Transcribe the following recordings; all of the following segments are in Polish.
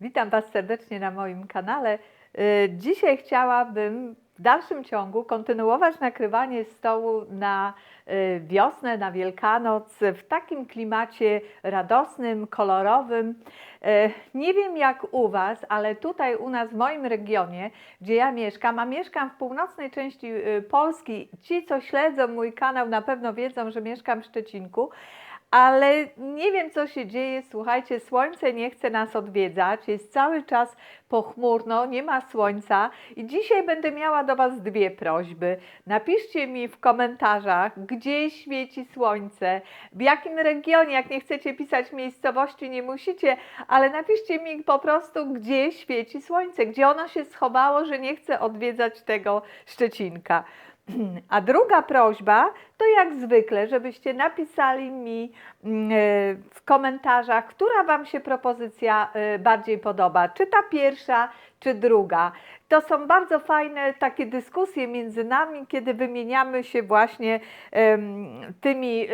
Witam Was serdecznie na moim kanale. Y, Dzisiaj chciałabym w dalszym ciągu kontynuować nakrywanie stołu na y, wiosnę, na Wielkanoc w takim klimacie radosnym, kolorowym. Y, Nie wiem jak u Was, ale tutaj u nas w moim regionie, gdzie ja mieszkam, a mieszkam w północnej części Polski, ci co śledzą mój kanał na pewno wiedzą, że mieszkam w Szczecinku. Ale nie wiem, co się dzieje. Słuchajcie, słońce nie chce nas odwiedzać. Jest cały czas pochmurno, nie ma słońca. I dzisiaj będę miała do Was dwie prośby. Napiszcie mi w komentarzach, gdzie świeci słońce, w jakim regionie. Jak nie chcecie pisać miejscowości, nie musicie, ale napiszcie mi po prostu, gdzie świeci słońce, gdzie ono się schowało, że nie chcę odwiedzać tego Szczecinka. A druga prośba to jak zwykle, żebyście napisali mi mm, e, w komentarzach, która Wam się propozycja e, bardziej podoba, czy ta pierwsza, czy druga. To są bardzo fajne takie dyskusje między nami, kiedy wymieniamy się właśnie tymi.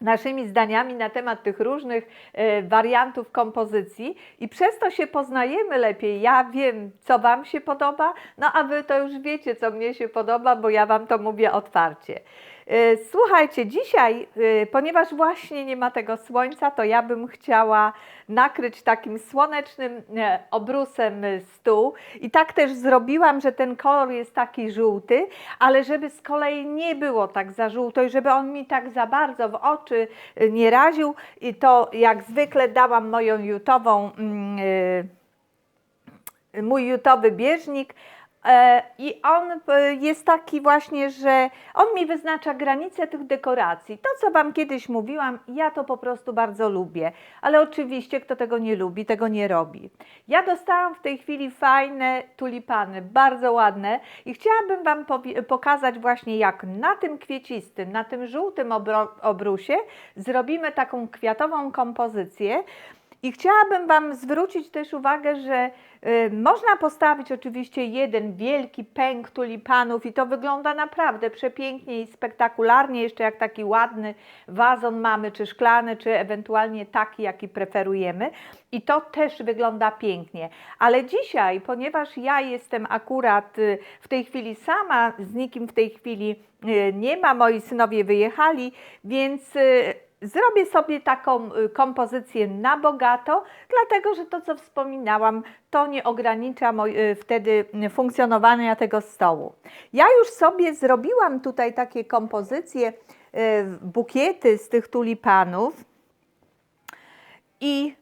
Naszymi zdaniami na temat tych różnych e, wariantów kompozycji i przez to się poznajemy lepiej. Ja wiem, co Wam się podoba, no a Wy to już wiecie, co mnie się podoba, bo ja Wam to mówię otwarcie. E, Słuchajcie, dzisiaj, e, ponieważ właśnie nie ma tego słońca, to ja bym chciała nakryć takim słonecznym e, obrusem stół i tak też zrobiłam, że ten kolor jest taki żółty, ale żeby z kolei nie było tak za żółto i żeby on mi tak za bardzo w oczy nie raził i to jak zwykle dałam moją jutową mm, mój jutowy bieżnik. E, I on e, jest taki właśnie, że on mi wyznacza granice tych dekoracji. To, co Wam kiedyś mówiłam, ja to po prostu bardzo lubię. Ale oczywiście, kto tego nie lubi, tego nie robi. Ja dostałam w tej chwili fajne tulipany, bardzo ładne i chciałabym Wam pokazać właśnie, jak na tym kwiecistym, na tym żółtym obrusie zrobimy taką kwiatową kompozycję. I chciałabym Wam zwrócić też uwagę, że y, można postawić oczywiście jeden wielki pęk tulipanów i to wygląda naprawdę przepięknie i spektakularnie, jeszcze jak taki ładny wazon mamy, czy szklany, czy ewentualnie taki, jaki preferujemy. I to też wygląda pięknie. Ale dzisiaj, ponieważ ja jestem akurat y, w tej chwili sama, z nikim w tej chwili y, nie ma, moi synowie wyjechali, więc Zrobię sobie taką y, kompozycję na bogato, dlatego że to, co wspominałam, to nie ogranicza y, wtedy y, funkcjonowania tego stołu. Ja już sobie zrobiłam tutaj takie kompozycje, bukiety z tych tulipanów i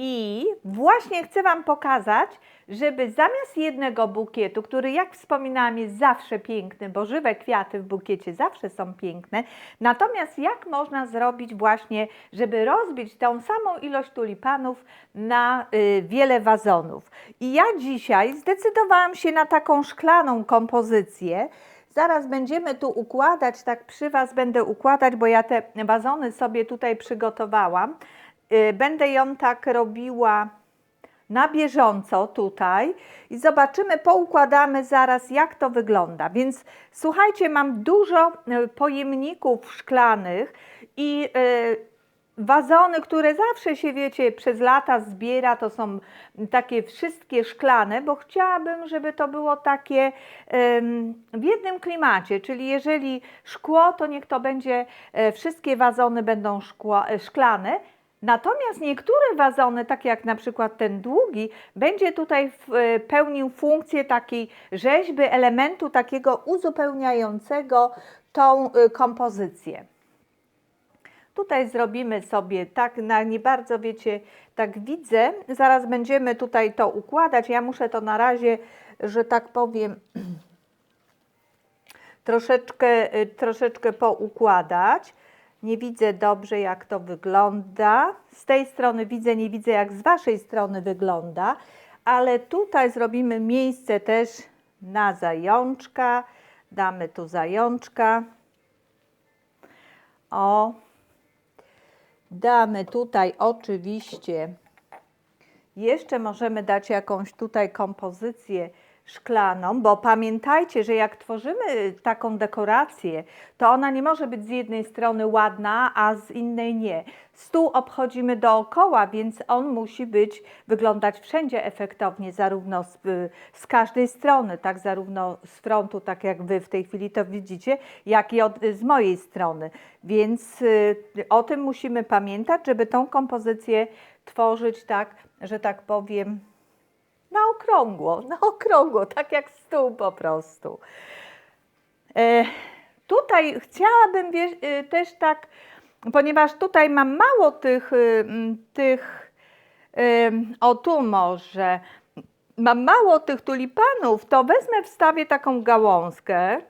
i właśnie chcę Wam pokazać, żeby zamiast jednego bukietu, który jak wspominałam jest zawsze piękny, bo żywe kwiaty w bukiecie zawsze są piękne, natomiast jak można zrobić właśnie, żeby rozbić tą samą ilość tulipanów na y, wiele wazonów. I ja dzisiaj zdecydowałam się na taką szklaną kompozycję, Zaraz będziemy tu układać, tak przy Was będę układać, bo ja te wazony sobie tutaj przygotowałam. Y, Będę ją tak robiła na bieżąco tutaj i zobaczymy, poukładamy zaraz, jak to wygląda. Więc słuchajcie, mam dużo y, pojemników szklanych i y, wazony, które zawsze się, wiecie, przez lata zbiera, to są takie wszystkie szklane, bo chciałabym, żeby to było takie w jednym klimacie, czyli jeżeli szkło, to niech to będzie, wszystkie wazony będą szkło, szklane, Natomiast niektóre wazony, takie jak na przykład ten długi, będzie tutaj e, pełnił funkcję takiej rzeźby, elementu takiego uzupełniającego tą e, kompozycję. Tutaj zrobimy sobie tak, na nie bardzo wiecie, tak widzę. Zaraz będziemy tutaj to układać. Ja muszę to na razie, że tak powiem, troszeczkę, y, troszeczkę poukładać. Nie widzę dobrze, jak to wygląda. Z tej strony widzę, nie widzę, jak z Waszej strony wygląda, ale tutaj zrobimy miejsce też na zajączka. Damy tu zajączka. O, damy tutaj oczywiście, jeszcze możemy dać jakąś tutaj kompozycję szklaną, bo pamiętajcie, że jak tworzymy taką dekorację, to ona nie może być z jednej strony ładna, a z innej nie. Stół obchodzimy dookoła, więc on musi być, wyglądać wszędzie efektownie, zarówno z, z każdej strony, tak zarówno z frontu, tak jak wy w tej chwili to widzicie, jak i od, z mojej strony. Więc y, o tym musimy pamiętać, żeby tą kompozycję tworzyć tak, że tak powiem, na okrągło, na okrągło, tak jak stół po prostu. E, tutaj chciałabym e, też tak, ponieważ tutaj mam mało tych, m, tych e, o tu może, mam mało tych tulipanów, to wezmę, wstawię taką gałązkę.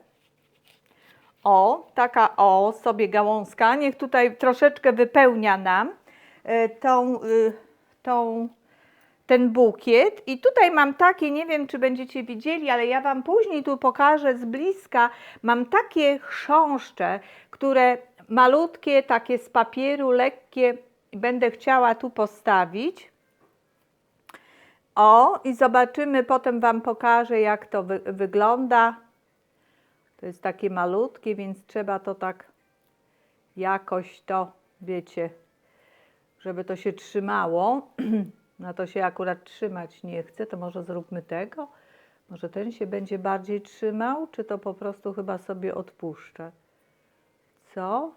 O, taka o sobie gałązka, niech tutaj troszeczkę wypełnia nam e, tą, tą ten bukiet. I tutaj mam takie, nie wiem czy będziecie widzieli, ale ja Wam później tu pokażę z bliska. Mam takie chrząszcze, które malutkie, takie z papieru, lekkie, będę chciała tu postawić. O, i zobaczymy, potem Wam pokażę, jak to wy wygląda. To jest takie malutkie, więc trzeba to tak jakoś to, wiecie, żeby to się trzymało. No to się akurat trzymać nie chce, to może zróbmy tego. Może ten się będzie bardziej trzymał, czy to po prostu chyba sobie odpuszczę? Co?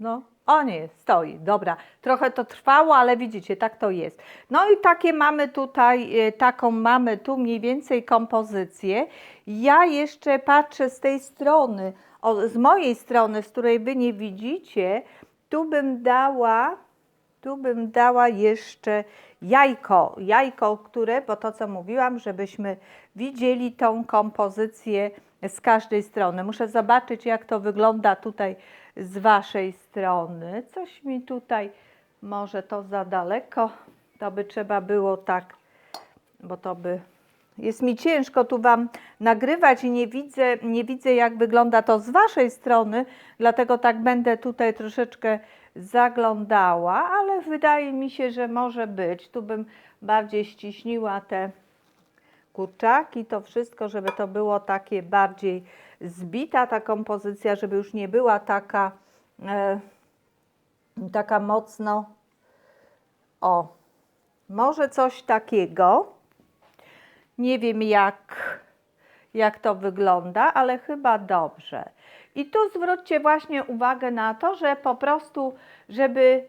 No, o nie, stoi, dobra. Trochę to trwało, ale widzicie, tak to jest. No i takie mamy tutaj, e, taką mamy tu mniej więcej kompozycję. Ja jeszcze patrzę z tej strony, o, z mojej strony, z której wy nie widzicie, tu bym dała, tu bym dała jeszcze jajko, jajko, które, bo to co mówiłam, żebyśmy widzieli tą kompozycję z każdej strony. Muszę zobaczyć, jak to wygląda tutaj z waszej strony. Coś mi tutaj, może to za daleko, to by trzeba było tak, bo to by jest mi ciężko tu Wam nagrywać i nie widzę, nie widzę, jak wygląda to z Waszej strony, dlatego tak będę tutaj troszeczkę zaglądała, ale wydaje mi się, że może być. Tu bym bardziej ściśniła te kurczaki, to wszystko, żeby to było takie bardziej zbita ta kompozycja, żeby już nie była taka, e, taka mocno, o, może coś takiego. Nie wiem jak, jak to wygląda, ale chyba dobrze. I tu zwróćcie właśnie uwagę na to, że po prostu, żeby,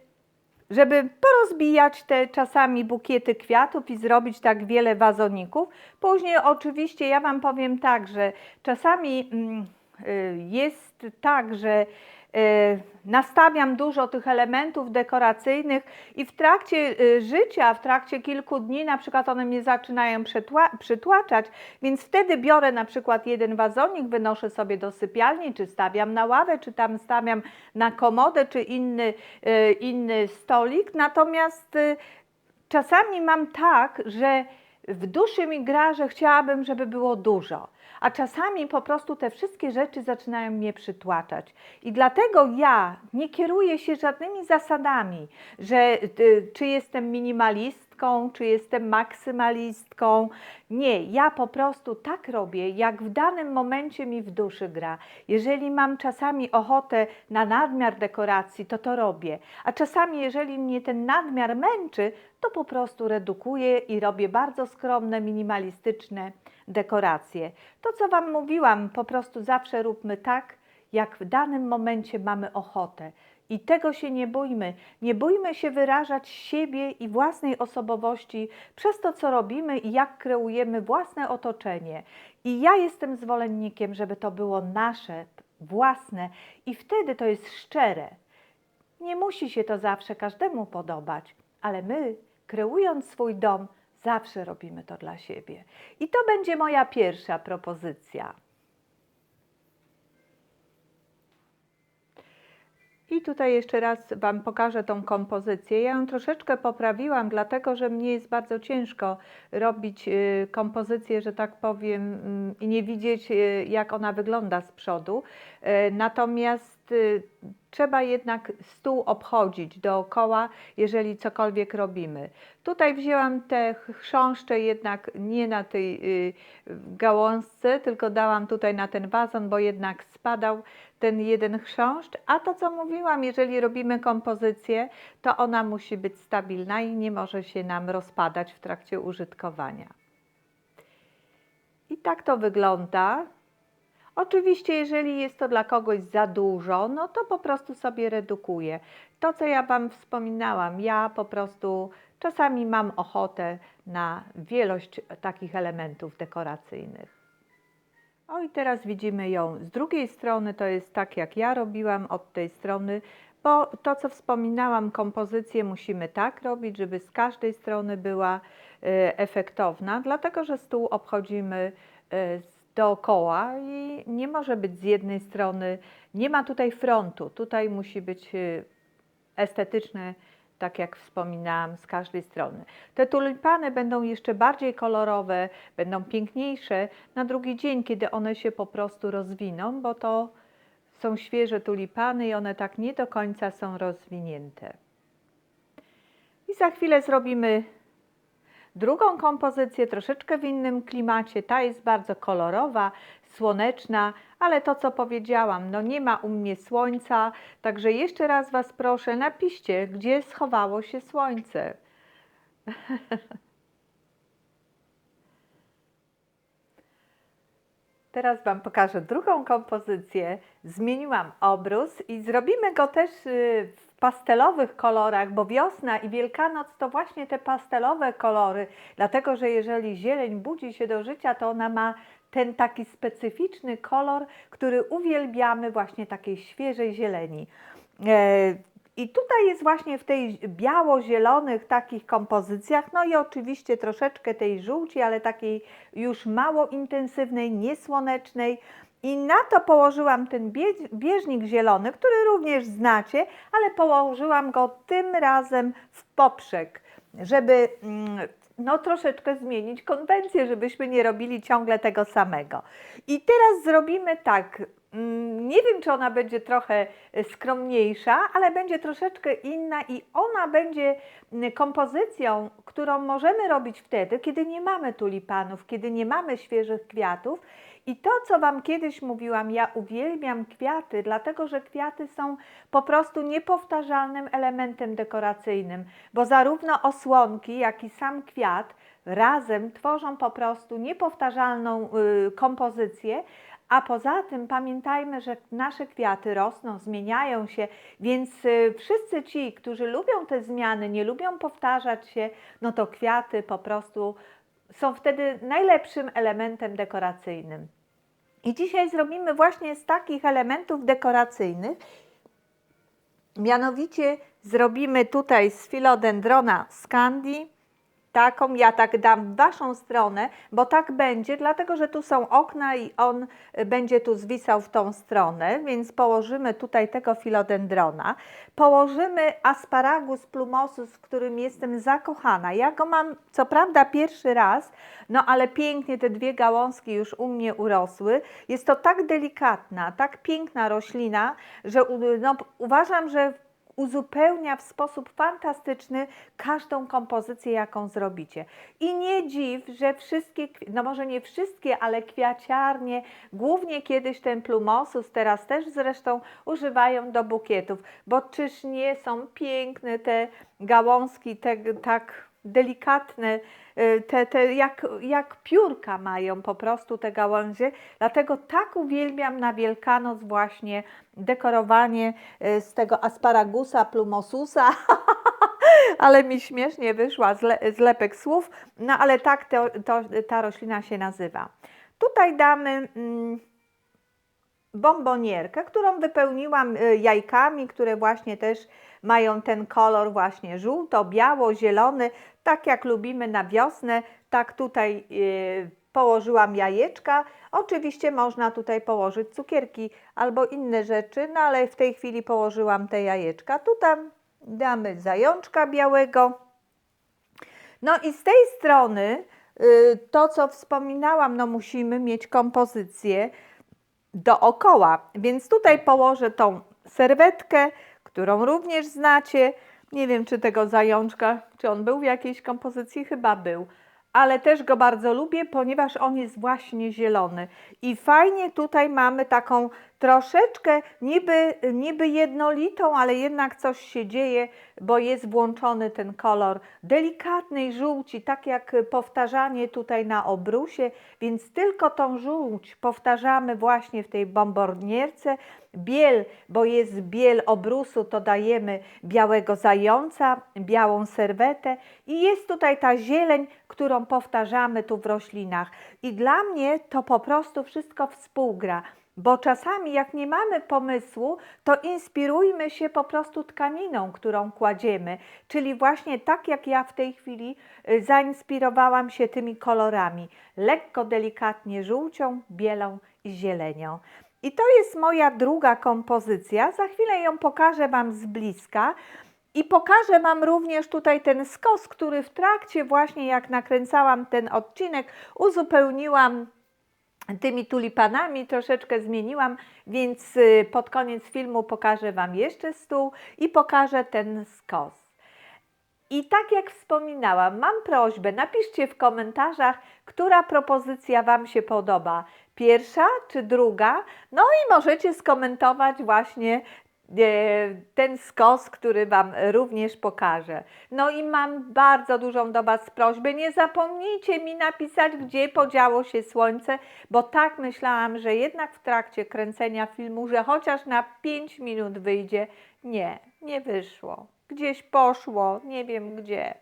żeby porozbijać te czasami bukiety kwiatów i zrobić tak wiele wazoników. Później oczywiście ja Wam powiem tak, że czasami mm, y, jest tak, że nastawiam dużo tych elementów dekoracyjnych i w trakcie y, życia, w trakcie kilku dni na przykład one mnie zaczynają przytła- przytłaczać, więc wtedy biorę na przykład jeden wazonik, wynoszę sobie do sypialni, czy stawiam na ławę, czy tam stawiam na komodę, czy inny, y, inny stolik, natomiast y, czasami mam tak, że w duszy mi gra, że chciałabym, żeby było dużo. A czasami po prostu te wszystkie rzeczy zaczynają mnie przytłaczać. I dlatego ja nie kieruję się żadnymi zasadami, że y, czy jestem minimalistką, czy jestem maksymalistką. Nie, ja po prostu tak robię, jak w danym momencie mi w duszy gra. Jeżeli mam czasami ochotę na nadmiar dekoracji, to to robię. A czasami, jeżeli mnie ten nadmiar męczy, to po prostu redukuję i robię bardzo skromne, minimalistyczne dekoracje. To, co Wam mówiłam, po prostu zawsze róbmy tak, jak w danym momencie mamy ochotę. I tego się nie bójmy. Nie bójmy się wyrażać siebie i własnej osobowości przez to, co robimy i jak kreujemy własne otoczenie. I ja jestem zwolennikiem, żeby to było nasze, własne, i wtedy to jest szczere. Nie musi się to zawsze każdemu podobać, ale my, kreując swój dom, zawsze robimy to dla siebie. I to będzie moja pierwsza propozycja. I tutaj jeszcze raz Wam pokażę tą kompozycję. Ja ją troszeczkę poprawiłam, dlatego że mnie jest bardzo ciężko robić y, kompozycję, że tak powiem, mm, i nie widzieć, y, jak ona wygląda z przodu. E, Y, trzeba jednak stół obchodzić dookoła, jeżeli cokolwiek robimy. Tutaj wzięłam te chrząszcze jednak nie na tej y, gałązce, tylko dałam tutaj na ten wazon, bo jednak spadał ten jeden chrząszcz. A to, co mówiłam, jeżeli robimy kompozycję, to ona musi być stabilna i nie może się nam rozpadać w trakcie użytkowania. I tak to wygląda. Oczywiście, jeżeli jest to dla kogoś za dużo, no to po prostu sobie redukuję. To, co ja Wam wspominałam, ja po prostu czasami mam ochotę na wielość takich elementów dekoracyjnych. O i teraz widzimy ją z drugiej strony, to jest tak jak ja robiłam od tej strony, bo to co wspominałam, kompozycję musimy tak robić, żeby z każdej strony była e, efektowna, dlatego że stół obchodzimy e, z- dookoła i nie może być z jednej strony, nie ma tutaj frontu, tutaj musi być e, estetyczne, tak jak wspominałam, z każdej strony. Te tulipany będą jeszcze bardziej kolorowe, będą piękniejsze na drugi dzień, kiedy one się po prostu rozwiną, bo to są świeże tulipany i one tak nie do końca są rozwinięte. I za chwilę zrobimy drugą kompozycję, troszeczkę w innym klimacie. Ta jest bardzo kolorowa, słoneczna, ale to co powiedziałam, no nie ma u mnie słońca, także jeszcze raz Was proszę, napiszcie, gdzie schowało się słońce. Teraz Wam pokażę drugą kompozycję. Zmieniłam obrus i zrobimy go też y, w pastelowych kolorach, bo wiosna i Wielkanoc to właśnie te pastelowe kolory, dlatego że jeżeli zieleń budzi się do życia, to ona ma ten taki specyficzny kolor, który uwielbiamy właśnie takiej świeżej zieleni. E, I tutaj jest właśnie w tej biało-zielonych takich kompozycjach, no i oczywiście troszeczkę tej żółci, ale takiej już mało intensywnej, niesłonecznej. I na to położyłam ten bie- bieżnik zielony, który również znacie, ale położyłam go tym razem w poprzek, żeby mm, no, troszeczkę zmienić konwencję, żebyśmy nie robili ciągle tego samego. I teraz zrobimy tak. Mm, Nie wiem, czy ona będzie trochę e, skromniejsza, ale będzie troszeczkę inna i ona będzie mm, kompozycją, którą możemy robić wtedy, kiedy nie mamy tulipanów, kiedy nie mamy świeżych kwiatów. I to, co Wam kiedyś mówiłam, ja uwielbiam kwiaty, dlatego że kwiaty są po prostu niepowtarzalnym elementem dekoracyjnym, bo zarówno osłonki, jak i sam kwiat razem tworzą po prostu niepowtarzalną y, kompozycję. A poza tym pamiętajmy, że nasze kwiaty rosną, zmieniają się, więc y, wszyscy ci, którzy lubią te zmiany, nie lubią powtarzać się, no to kwiaty po prostu są wtedy najlepszym elementem dekoracyjnym. I dzisiaj zrobimy właśnie z takich elementów dekoracyjnych. Mianowicie zrobimy tutaj z filodendrona Scandi taką, ja tak dam w Waszą stronę, bo tak będzie, dlatego że tu są okna i on y, będzie tu zwisał w tą stronę, więc położymy tutaj tego filodendrona. Położymy asparagus plumosus, w którym jestem zakochana. Ja go mam co prawda pierwszy raz, no ale pięknie te dwie gałązki już u mnie urosły. Jest to tak delikatna, tak piękna roślina, że no, uważam, że uzupełnia w sposób fantastyczny każdą kompozycję, jaką zrobicie. I nie dziw, że wszystkie, no może nie wszystkie, ale kwiaciarnie, głównie kiedyś ten plumosus, teraz też zresztą używają do bukietów, bo czyż nie są piękne te gałązki, te tak delikatne, y, te, te jak, jak piórka mają po prostu te gałęzie. Dlatego tak uwielbiam na Wielkanoc właśnie dekorowanie y, z tego asparagusa plumosusa. ale mi śmiesznie wyszła zle, zlepek słów, no ale tak to, to, ta roślina się nazywa. Tutaj damy mm, bombonierkę, którą wypełniłam y, jajkami, które właśnie też mają ten kolor właśnie żółto, biało, zielony, tak jak lubimy na wiosnę, tak tutaj y, położyłam jajeczka. Oczywiście można tutaj położyć cukierki albo inne rzeczy, no ale w tej chwili położyłam te jajeczka. Tutaj damy zajączka białego. No i z tej strony y, to, co wspominałam, no musimy mieć kompozycję dookoła. Więc tutaj położę tą serwetkę, którą również znacie. Nie wiem, czy tego zajączka, czy on był w jakiejś kompozycji, chyba był. Ale też go bardzo lubię, ponieważ on jest właśnie zielony. I fajnie tutaj mamy taką troszeczkę niby, niby jednolitą, ale jednak coś się dzieje, bo jest włączony ten kolor delikatnej żółci, tak jak powtarzanie tutaj na obrusie, więc tylko tą żółć powtarzamy właśnie w tej bombonierce. Biel, bo jest biel obrusu, to dajemy białego zająca, białą serwetę i jest tutaj ta zieleń, którą powtarzamy tu w roślinach. I dla mnie to po prostu wszystko współgra. Bo czasami, jak nie mamy pomysłu, to inspirujmy się po prostu tkaniną, którą kładziemy. Czyli właśnie tak jak ja w tej chwili y, zainspirowałam się tymi kolorami. Lekko, delikatnie żółcią, bielą i zielenią. I to jest moja druga kompozycja. Za chwilę ją pokażę Wam z bliska. I pokażę Wam również tutaj ten skos, który w trakcie właśnie jak nakręcałam ten odcinek, uzupełniłam tymi tulipanami, troszeczkę zmieniłam, więc y, pod koniec filmu pokażę Wam jeszcze stół i pokażę ten skos. I tak jak wspominałam, mam prośbę, napiszcie w komentarzach, która propozycja Wam się podoba. Pierwsza czy druga? No i możecie skomentować właśnie ten skos, który Wam również pokażę. No i mam bardzo dużą do Was prośbę. Nie zapomnijcie mi napisać, gdzie podziało się słońce, bo tak myślałam, że jednak w trakcie kręcenia filmu, że chociaż na 5 minut wyjdzie. Nie, nie wyszło. Gdzieś poszło, nie wiem gdzie.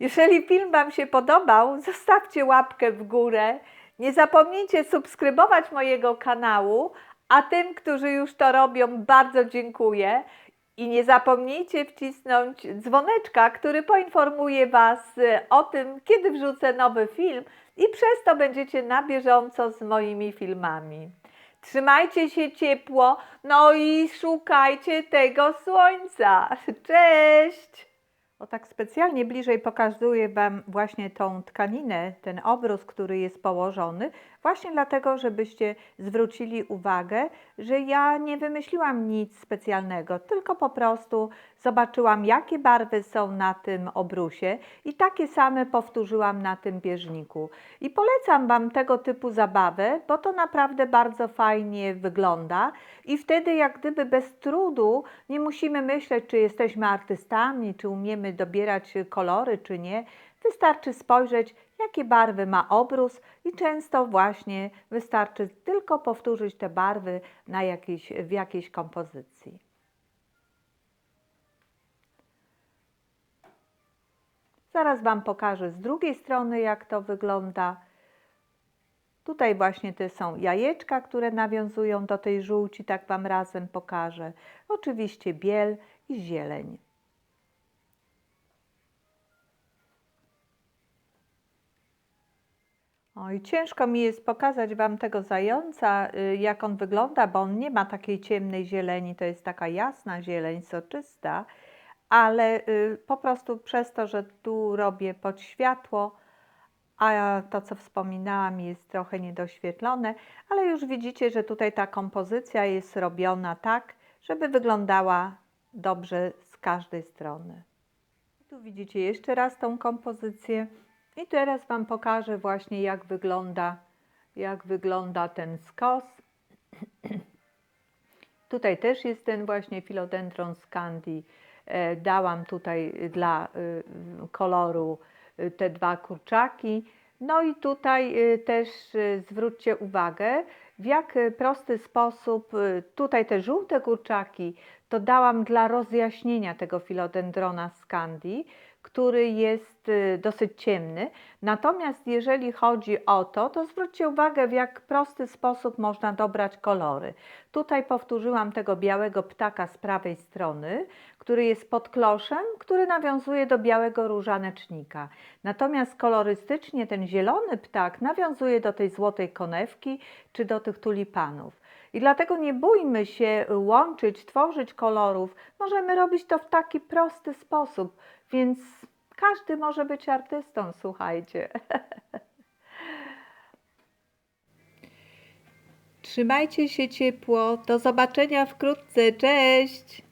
Jeżeli film Wam się podobał, zostawcie łapkę w górę. Nie zapomnijcie subskrybować mojego kanału, a tym, którzy już to robią, bardzo dziękuję. I nie zapomnijcie wcisnąć dzwoneczka, który poinformuje Was y, o tym, kiedy wrzucę nowy film i przez to będziecie na bieżąco z moimi filmami. Trzymajcie się ciepło, no i szukajcie tego słońca. Cześć! O tak specjalnie bliżej pokazuję Wam właśnie tą tkaninę, ten obrus, który jest położony, właśnie dlatego, żebyście zwrócili uwagę, że ja nie wymyśliłam nic specjalnego, tylko po prostu zobaczyłam, jakie barwy są na tym obrusie i takie same powtórzyłam na tym bieżniku. I polecam Wam tego typu zabawę, bo to naprawdę bardzo fajnie wygląda i wtedy jak gdyby bez trudu nie musimy myśleć, czy jesteśmy artystami, czy umiemy dobierać kolory, czy nie. Wystarczy spojrzeć, jakie barwy ma obrus i często właśnie wystarczy tylko powtórzyć te barwy na jakiejś, w jakiejś kompozycji. Zaraz Wam pokażę z drugiej strony, jak to wygląda. Tutaj właśnie te są jajeczka, które nawiązują do tej żółci, tak Wam razem pokażę. Oczywiście biel i zieleń. Oj, ciężko mi jest pokazać Wam tego zająca, y, jak on wygląda, bo on nie ma takiej ciemnej zieleni, to jest taka jasna zieleń, soczysta, ale y, po prostu przez to, że tu robię pod światło, a to, co wspominałam, jest trochę niedoświetlone, ale już widzicie, że tutaj ta kompozycja jest robiona tak, żeby wyglądała dobrze z każdej strony. Tu widzicie jeszcze raz tą kompozycję. I teraz Wam pokażę właśnie, jak wygląda, jak wygląda ten skos. tutaj też jest ten właśnie Philodendron scandi. E, dałam tutaj dla y, koloru y, te dwa kurczaki. No i tutaj też zwróćcie uwagę, w jak prosty sposób tutaj te żółte kurczaki to dałam dla rozjaśnienia tego Philodendrona scandi, który jest y, dosyć ciemny. Natomiast jeżeli chodzi o to, to zwróćcie uwagę, w jak prosty sposób można dobrać kolory. Tutaj powtórzyłam tego białego ptaka z prawej strony, który jest pod kloszem, który nawiązuje do białego różanecznika. Natomiast kolorystycznie ten zielony ptak nawiązuje do tej złotej konewki czy do tych tulipanów. I dlatego nie bójmy się łączyć, tworzyć kolorów. Możemy robić to w taki prosty sposób, więc każdy może być artystą, słuchajcie. Trzymajcie się ciepło. Do zobaczenia wkrótce. Cześć!